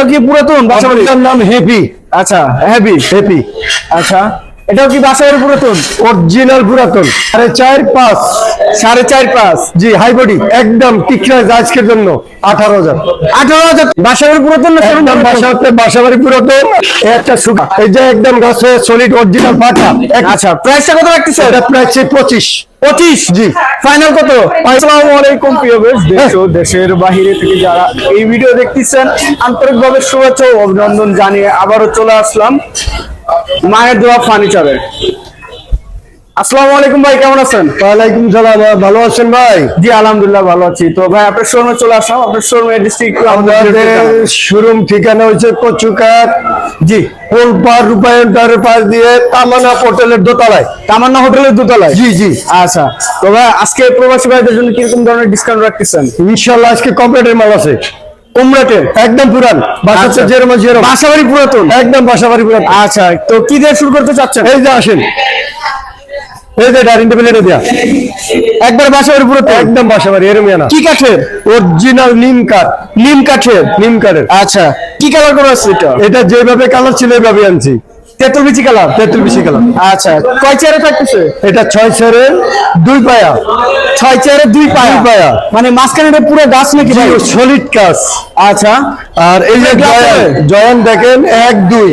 এটাও কি পুরাতন? বাচ্চা নাম হেপি। আচ্ছা হেপি। হেপি। আচ্ছা। এটাও কি বাসাবাড়ি পুরাতন? অরিজিনাল পুরাতন। সাড়ে চার পাঁচ সাড়ে চার পাঁচ। জি হাই বডি একদম টিকরাজ আজকের জন্য। আঠারো হাজার। আঠারো হাজার? বাসাবাড়ি পুরাতন না একদম বাসাতে বাসাবাড়ি পুরাতন। একটা সুখা এই যে একদম গাছে সলিড অরিজিনাল পাটা আচ্ছা প্রাইসটা কত রাখতেছে এটা হচ্ছে পঁচিশ। পঁচিশ? জি। ফাইনাল কত? আসসালামু আলাইকুম প্রিয় দেশ ও দেশের বাহিরে থেকে যারা এই ভিডিও দেখতেছেন আন্তরিকভাবে শুভেচ্ছা ও অভিনন্দন জানিয়ে আবারও চলে আসলাম। মায়ের দোয়া ফার্নিচারে আসসালামু আলাইকুম ভাই কেমন আছেন? ওয়ালাইকুম সালাম ভালো আছেন ভাই? জি আলহামদুলিল্লাহ ভালো আছি। তো ভাই আপনার শোরুমে চলে আসলাম। আপনার শোরুমে ডিস্ট্রিক্ট আমাদের শোরুম ঠিকানা হচ্ছে কচুকার জি। রূপায়ণ পাশ দিয়ে তামানা হোটেলের দোতলায়। তামান্না হোটেলের দোতলায়? জি জি। আচ্ছা। তো ভাই আজকে প্রবাসী ভাইদের জন্য কীরকম ধরনের ডিসকাউন্ট রাখতেছেন? ইনশাল্লাহ আজকে কমপ্লিটের মাল আছে। কুমড়াতে একদম পুরান। বাসাতে আচ্ছা। যেরকম যেরকম বাসাবাড়ি পুরাতন? একদম বাসাবাড়ি পুরাতন। আচ্ছা তো কি দিয়ে শুরু করতে চাচ্ছেন? এই যে আসেন। এই যে ডাইনিং টেবিল এটা দেয়া। একবার বাসাবাড়ি পুরাতন? একদম বাসাবাড়ি এরম না। কি কাঠের? অরিজিনাল নিম কাঠ। নিম কাঠের? নিম কাঠের। আচ্ছা কি কালার করা আছে এটা? এটা যেভাবে কালার ছিল এইভাবে আনছি। তেঁতুল বিচি কালার তেতুল বিচি কালার। আচ্ছা কয় চেয়ারে থাকতেছে? এটা ছয় সেরের দুই পায়া। ছয় চেয়ারে দুই পায়া? পায়া। মানে মাঝখানে পুরো গাছ নাকি ভাই? সলিড কাজ আচ্ছা। আর এই যে? জয়ান দেখেন এক দুই।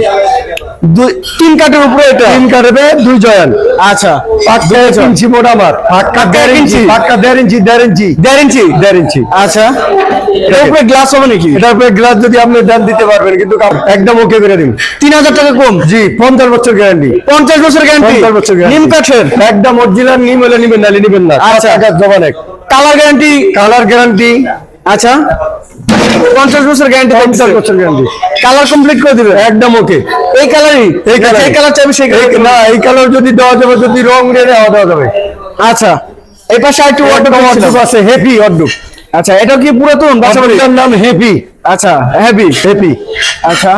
দুই তিন কাঠের উপরে এটা? তিন কাটবে দুই জয়ান আচ্ছা। পাক্কা এক ইঞ্চি মোটা আমার। পাক্কা দেড় ইঞ্চি? পাক্কা দেড় ইঞ্চি দেড় ইঞ্চি। দেড় ইঞ্চি? দেড় ইঞ্চি। আচ্ছা। এটার উপরে গ্লাস হবে নাকি? এটার উপরে গ্লাস যদি আপনি দেন দিতে পারবেন কিন্তু একদম ওকে করে দিন। তিন হাজার টাকা কম? জি পঞ্চাশ বছর গ্যারান্টি পঞ্চাশ বছর গ্যারান্টি পঞ্চাশ বছর। নিম কাঠের? একদম অরিজিনাল নিম হলে নিবেন নালে নিবেন না। আচ্ছা। আচ্ছা জবান এক। কালার গ্যারান্টি কালার গ্যারান্টি আচ্ছা। পঞ্চাশ বছর গ্যারান্টি পঞ্চাশ বছর গ্যারান্টি কালার কমপ্লিট করে দিবে একদম ওকে এই কালারই এই colour-ই। এই কালার চাইবে সেই কালার না এই কালার যদি দেওয়া যাবে যদি রং রে দেওয়া দেওয়া যাবে। আচ্ছা এই পাশে আরেকটু অর্ডুপ আছে হেভি অর্ডুপ আচ্ছা এটা কি পুরাতন? বাসাবাড়ি বাসাবাড়িটার নাম? হেভি আচ্ছা হেভি হেভি আচ্ছা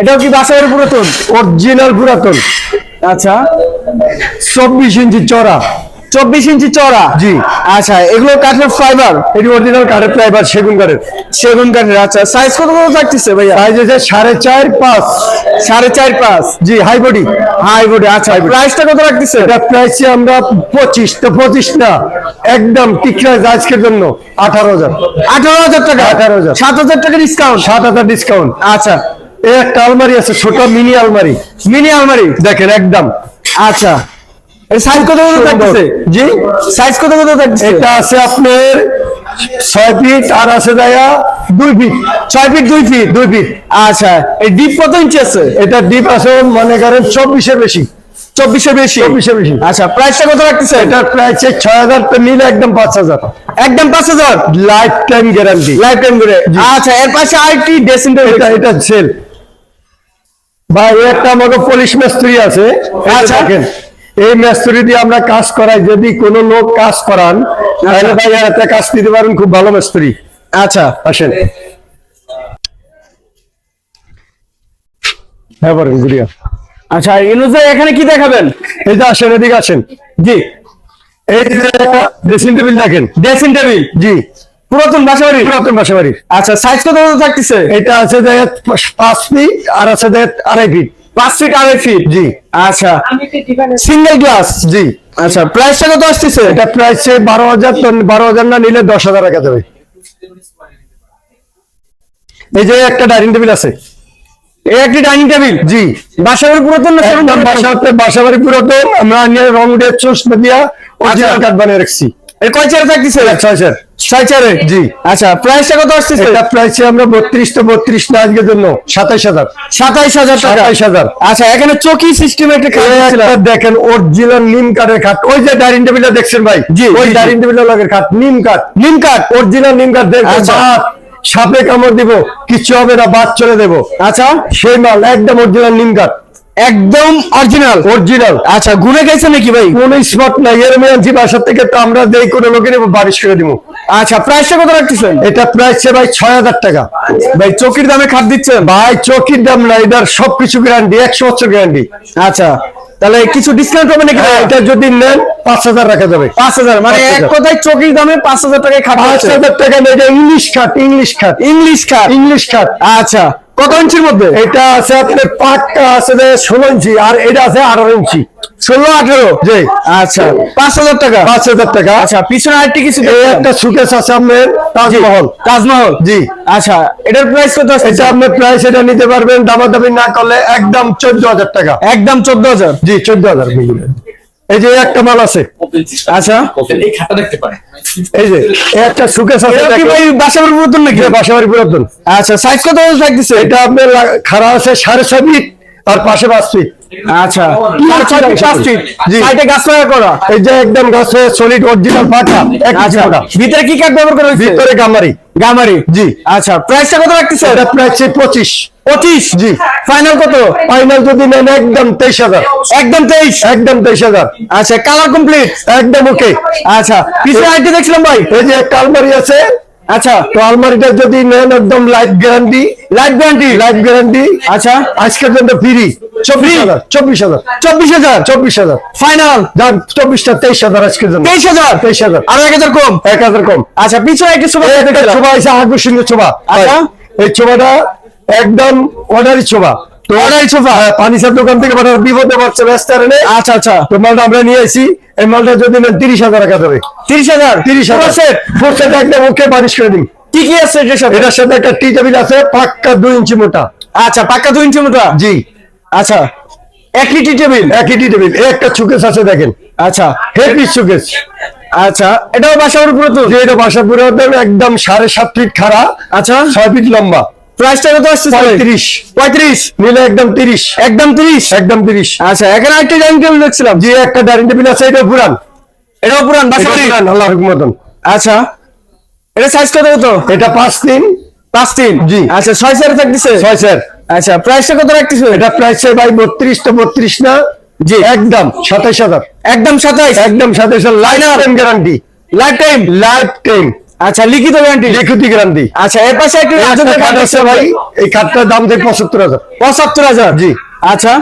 এটাও কি বাসাবাড়ি পুরাতন? অরিজিনাল পুরাতন। আচ্ছা। চব্বিশ ইঞ্চি চড়া। চব্বিশ ইঞ্চি চড়া জি। আচ্ছা এগুলো কাঠের ফাইবার এটি অরিজিনাল কাঠের প্লাইবার সেগুন কাঠের। সেগুন কাঠের আচ্ছা। সাইজ কত কত থাকতেছে ভাইয়া? সাইজ আছে সাড়ে চার পাঁচ। সাড়ে চার পাঁচ? জি হাই বডি হাই বডি আচ্ছা। প্রাইসটা কত রাখতেছে? এটা প্রাইসে আমরা পঁচিশ তো পঁচিশ না। একদম টিকরাজ আজকের জন্য আঠারো হাজার। আঠারো হাজার টাকা? 18,000 সাত হাজার টাকা ডিসকাউন্ট সাত হাজার ডিসকাউন্ট আচ্ছা। এই একটা আলমারি আছে ছোট মিনি আলমারি। মিনি আলমারি? দেখেন একদম। আচ্ছা। সাইজ কত কত থাকতেছে? জি সাইজ কত কত থাকতেছে? এটা আছে আপনার ছয় ফিট আর আছে দুই ফিট ছয় ফিট দুই ফিট দুই ফিট আচ্ছা এই ডিপ কত ইঞ্চি আছে? এটা ডিপ আছে মনে করেন চব্বিশের বেশি। চব্বিশে বেশি? চব্বিশের বেশি। আচ্ছা প্রাইসটা কত রাখতেছে? এটা প্রাইস ছয় হাজার তো নিলে একদম পাঁচ হাজার। একদম পাঁচ হাজার? Life time guarantee life time করে আচ্ছা এর পাশে আরেকটি ড্রেসিং এটা এটা সেল ভাই একটা আমাকে পুলিশ মিস্ত্রি আছে। আচ্ছা। আচ্ছা এই মিস্ত্রি দিয়ে আমরা কাজ করাই। যদি কোনো লোক কাজ করান তাহলে ভাই এতে কাজ দিতে পারেন খুব ভালো মিস্ত্রি। আচ্ছা। আসেন। হ্যাঁ গুড়িয়া আচ্ছা ইনুজে এখানে কি দেখাবেন? এই যে আসেন এদিকে আসেন। জি। এই যে ড্রেসিং টেবিল দেখেন। ড্রেসিং টেবিল জি। পুরাতন বাসাবাড়ি? পুরাতন বাসাবাড়ি। আচ্ছা সাইজ কত কত থাকতেছে? এটা আছে পাঁচ ফিট আর আছে আড়াই ফিট পাঁচ ফিট আড়াই ফিট জি। আচ্ছা। সিঙ্গেল গ্লাস জি। আচ্ছা প্রাইসটা কত আসতেছে? এটা প্রাইস বারো হাজার বারো হাজার না নিলে দশ হাজার রাখা যাবে এই যে একটা ডাইনিং টেবিল আছে। এই একটি ডাইনিং টেবিল জি। বাসাবাড়ি পুরাতন না সেরকম বাসাতে বাসাবাড়ি পুরাতন। আমরা নিয়ে রং দিয়ে চশমা দিয়া অরিজিনাল আচ্ছা। কাঠ বানিয়ে রাখছি। এর কয় চেয়ার থাকতেছে? ছয় স্যার ছয় জি। আচ্ছা প্রাইসটা কত আসতেছে এটা প্রাইসে আমরা বত্রিশ তো বত্রিশ না আজকের জন্য সাতাইশ হাজার। সাতাইশ হাজার টাকা? সাতাইশ হাজার। আচ্ছা এখানে চকি সিস্টেম একটা খাট এই দেখেন অরিজিনাল নিম কাঠের খাট। ওই যে ডাইনিং টেবিলটা দেখছেন ভাই? জি, ওই জি, জি। ডাইনিং টেবিলের লগের খাট নিম কাঠ। নিম কাঠ? অরিজিনাল নিম কাঠ দেখবেন আচ্ছা। সাপে কামড় দিব কিছু হবে না বাদ চলে দেবো। আচ্ছা। সেই মাল একদম অরিজিনাল নিম কাঠ। একদম অরিজিনাল অরিজিনাল আচ্ছা ঘুরে গেছে নাকি ভাই? কোন স্পট নাই এর মেয়ে বাসার থেকে তো আমরা দেই কোনো লোকের বারিশ করে দিব। আচ্ছা প্রাইসটা কত রাখতেছেন? এটা প্রাইস ভাই ছয় হাজার টাকা। ভাই চকির দামে খাট দিচ্ছেন? ভাই চকির দাম না এটার সবকিছু গ্যারান্টি একশো বছর গ্যারান্টি আচ্ছা তাহলে কিছু ডিসকাউন্ট হবে নাকি এটা যদি নেন পাঁচ হাজার রাখা যাবে। পাঁচ হাজার মানে এক হাজার। কথায় চকির দামে পাঁচ হাজার টাকায় খাট পাঁচ হাজার টাকা ইংলিশ খাট ইংলিশ খাট। ইংলিশ খাট? ইংলিশ খাট। আচ্ছা কত ইঞ্চির মধ্যে? এটা আছে আপনার পাক্কা আছে যে ষোলো ইঞ্চি আর এটা আছে আঠারো ইঞ্চি। ষোলো আঠারো? জি। আচ্ছা পাঁচ হাজার টাকা? পাঁচ হাজার টাকা। আচ্ছা পিছনে আরেকটি কিছু একটা সুকেস আছে আপনার তাজমহল। তাজমহল? জি। আচ্ছা এটার প্রাইস কত আছে? এটা আপনার প্রাইস এটা নিতে পারবেন দামাদামি না করলে একদম চোদ্দ হাজার টাকা। একদম চোদ্দ হাজার? জি চোদ্দ হাজার এই যে একটা মাল আছে। আচ্ছা। এই খাতা দেখতে পারে এই যে একটা সুকেস আছে এটা কি ভাই বাসাবাড়ি পুরাতন নাকি? বাসাবাড়ি পুরাতন। আচ্ছা সাইজ কত থাকতেছে এটা আপনার খারাপ খাড়া আছে সাড়ে ফিট আর পাশে পাঁচ ফিট আচ্ছা। জি। সাইডে গাছ করা। এই যে একদম গাছে সলিড অরিজিনাল আচ্ছা। ভিতরে কি কাঠ ব্যবহার করা ভিতরে গামারি। গামারি। জি। আচ্ছা প্রাইসটা কত রাখতেছে? এটা প্রাইস পঁচিশ। পঁচিশ? জি। ফাইনাল কত? ফাইনাল যদি নেন একদম তেইশ হাজার। একদম তেইশ? একদম তেইশ হাজার। আচ্ছা কালার কমপ্লিট একদম ওকে আচ্ছা পিছনে আইটি দেখছিলাম ভাই। এই যে একটা আলমারি আছে আচ্ছা তো আলমারিটা যদি নেন একদম life guarantee life guarantee life guarantee আচ্ছা আজকের জন্য ফ্রি চব্বিশ হাজার চব্বিশ হাজার। চব্বিশ হাজার? চব্বিশ হাজার। ফাইনাল যান চব্বিশটা তেইশ হাজার আজকের জন্য। তেইশ হাজার? তেইশ হাজার। আর এক হাজার কম? এক হাজার কম। আচ্ছা পিছনে একটি সুপার এই একটা ছোবা আছে আকর্ষণীয় ছোবা। আচ্ছা। এই ছোবাটা একদম অর্ডারি ছোবা। তো হ্যাঁ, পানিসার দোকান থেকে বিপদে রেস্টুরেন্টে আচ্ছা আচ্ছা। তো মালটা আমরা নিয়ে আসি এই মালটা যদি নেন তিরিশ হাজার টাকা দেবে। তিরিশ হাজার? তিরিশ হাজার। সেট ফোর সেট একদম ওকে বারিশ করে দিন। কি কি আছে এটার সাথে? একটা টি টেবিল আছে পাক্কা দুই ইঞ্চি মোটা। আচ্ছা পাক্কা দুই ইঞ্চি মোটা? জি। আচ্ছা টেবিল একই টি টেবিল একটা সুকেস আছে দেখেন। আচ্ছা। হেভি সুকেস আচ্ছা এটাও এটা একদম সাড়ে সাত ফিট খাড়া আচ্ছা। ছয় ফিট লম্বা। প্রাইসটা কত আসছে পঁয়ত্রিশ। পঁয়ত্রিশ? নিলে একদম তিরিশ। একদম তিরিশ? একদম তিরিশ। আচ্ছা এখানে একটা ডাইনিং টেবিল দেখছিলাম। যে একটা ডাইনিং টেবিল আছে এটা পুরান। এটাও পুরান বাসাবাড়ি পুরান আল্লাহ মতন আচ্ছা এটা সাইজ কত কত এটা পাঁচ তিন। পাঁচ তিন? জি। আচ্ছা থাকতেছে? স্যার আচ্ছা প্রাইসটা কত রাখতেছে? এটা প্রাইস ভাই বত্রিশ তো বত্রিশ না? জি। একদম সাতাইশ হাজার। একদম সাতাইশ? একদম সাতাইশ হাজার। Life time guarantee life time life time আচ্ছা লিখিত গ্যারান্টি লিখিতি গ্যারান্টি আচ্ছা এর পাশে একটা কার্ড আছে ভাই এই কার্ডটার দাম দেয় পঁচাত্তর হাজার। পঁচাত্তর হাজার? জি। আচ্ছা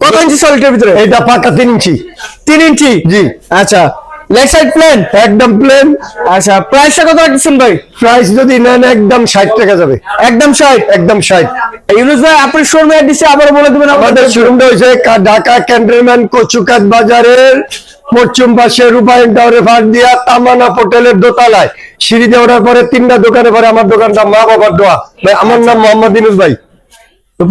কত ইঞ্চি সলিটের ভিতরে? এইটা পাকা তিন ইঞ্চি। তিন ইঞ্চি? জি। আচ্ছা লেগ সাইড প্লেন একদম প্লেন আচ্ছা প্রাইসটা কত রাখতেছেন ভাই? প্রাইস যদি নেন একদম ষাট টাকা যাবে। একদম ষাট? একদম ষাট। ইউনুস ভাই আপনি শোরুমে দিচ্ছে আবার বলে দেবেন আমাদের শোরুমটা হয়েছে ঢাকা ক্যান্টনমেন্ট কচুকাত বাজারের পশ্চিম পাশে রূপায়ণ টাওয়ারে ফাঁক দিয়া তামানা হোটেলের দোতলায়। সিঁড়িতে ওঠার পরে তিনটা দোকানে পরে আমার দোকানটা মা বাবার দোয়া। ভাই আমার নাম মোহাম্মদ ইনুস ভাই। তো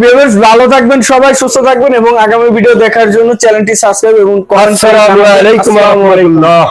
ভালো থাকবেন সবাই সুস্থ থাকবেন এবং আগামী ভিডিও দেখার জন্য চ্যানেলটি সাবস্ক্রাইব এবং আসসালামু আলাইকুম ওয়া রাহমাতুল্লাহ।